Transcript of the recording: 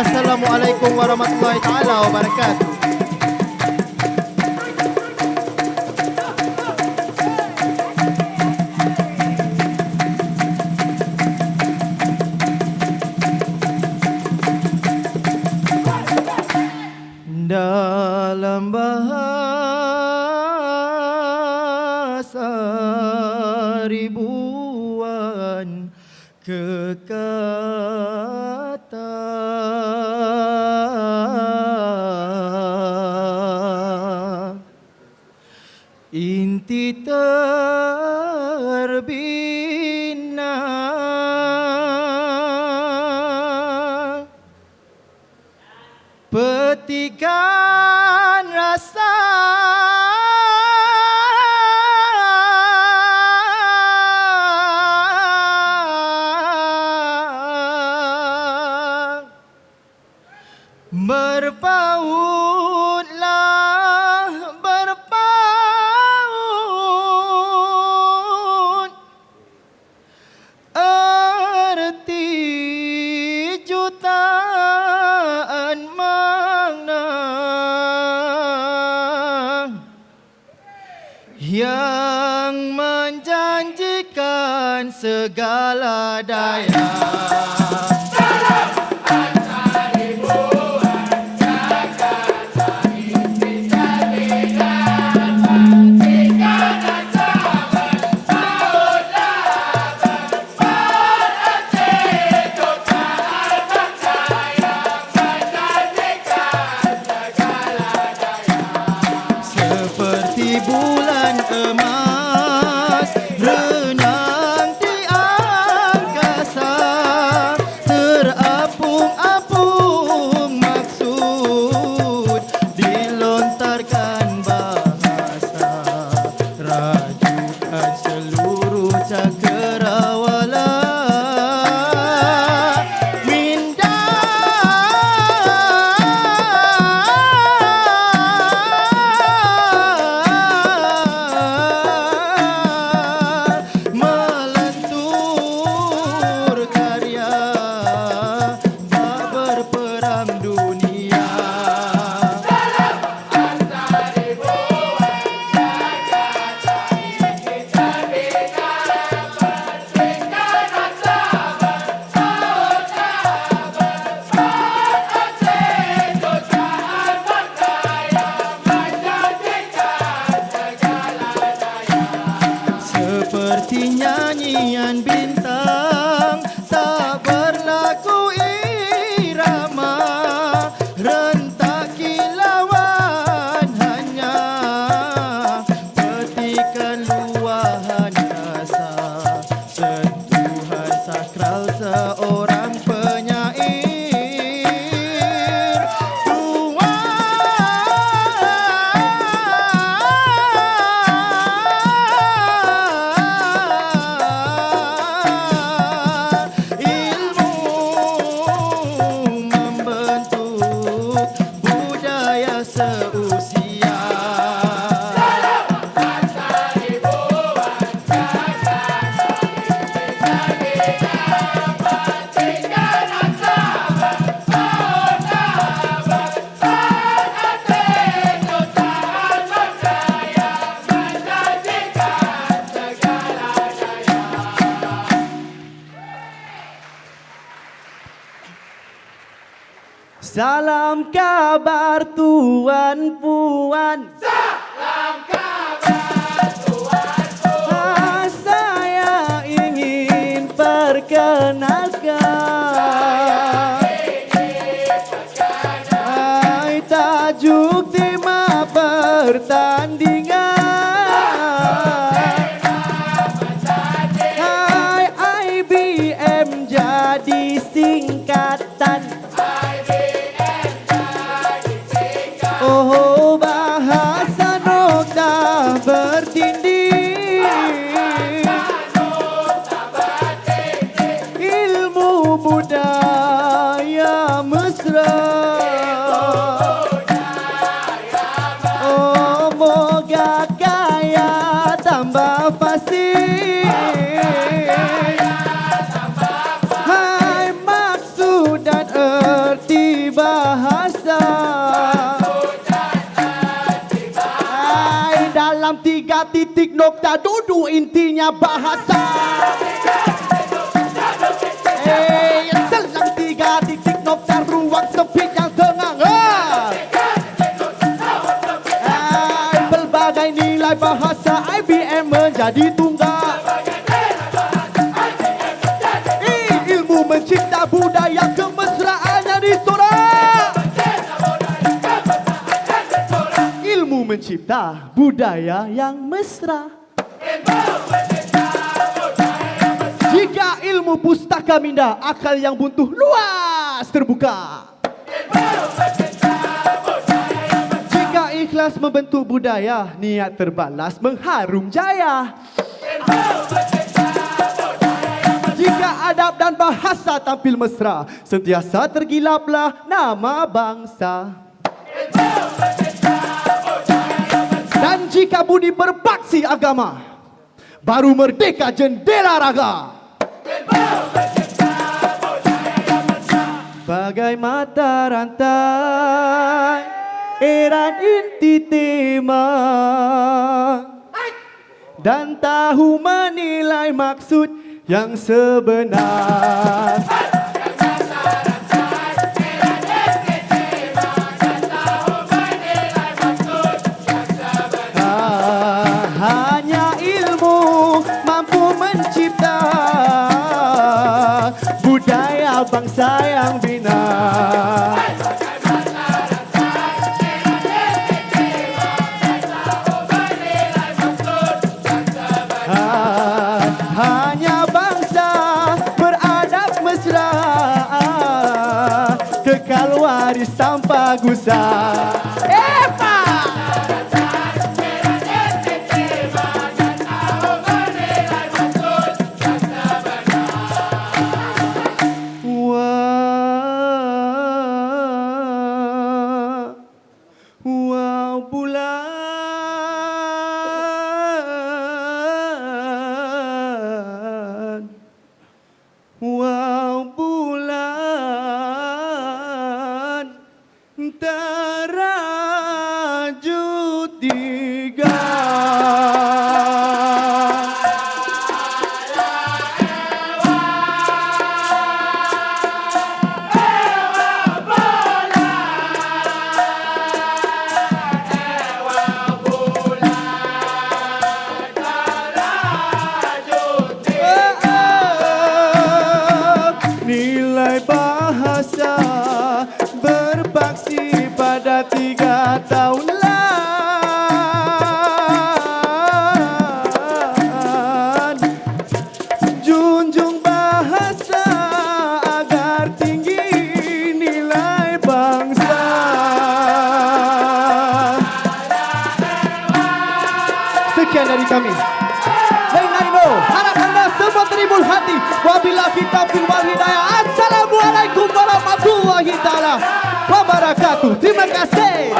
Assalamualaikum warahmatullahi taala wabarakatuh. Bahasa ribuan Inti terbina. Petikan rasa. Berpautlah jutaan makna. Yang menjanjikan segala daya Dr. Salam kabar tuan puan. Salam kabar tuan puan. Saya ingin perkenalkan. Hai tajuk tema pertandingan. Duduk intinya bahasa. Eh dalam tiga titik nokta ruang sempit yang tengah. Ah. Hai pelbagai nilai bahasa IBM menjadi tunggal. Eh, ilmu mencipta budaya kemesraan yang disorak Ilmu mencipta budaya yang mesra Jika ilmu pustaka minda Akal yang buntuh luas terbuka. Jika ikhlas membentuk budaya Niat terbalas mengharum jaya. Jika adab dan bahasa tampil mesra Sentiasa tergilaplah nama bangsa. Dan jika budi berpaksi agama Baru merdeka jendela raga. Bagai mata rantai Eran inti tema Dan tahu menilai maksud yang sebenar tanpa gusar. Tiga tahun lan Junjung bahasa agar tinggi nilai bangsa. Sekian dari kami teribul hati Wabillahi taufiq wal hidayah Assalamualaikum warahmatullahi taala wabarakatuh Terima kasih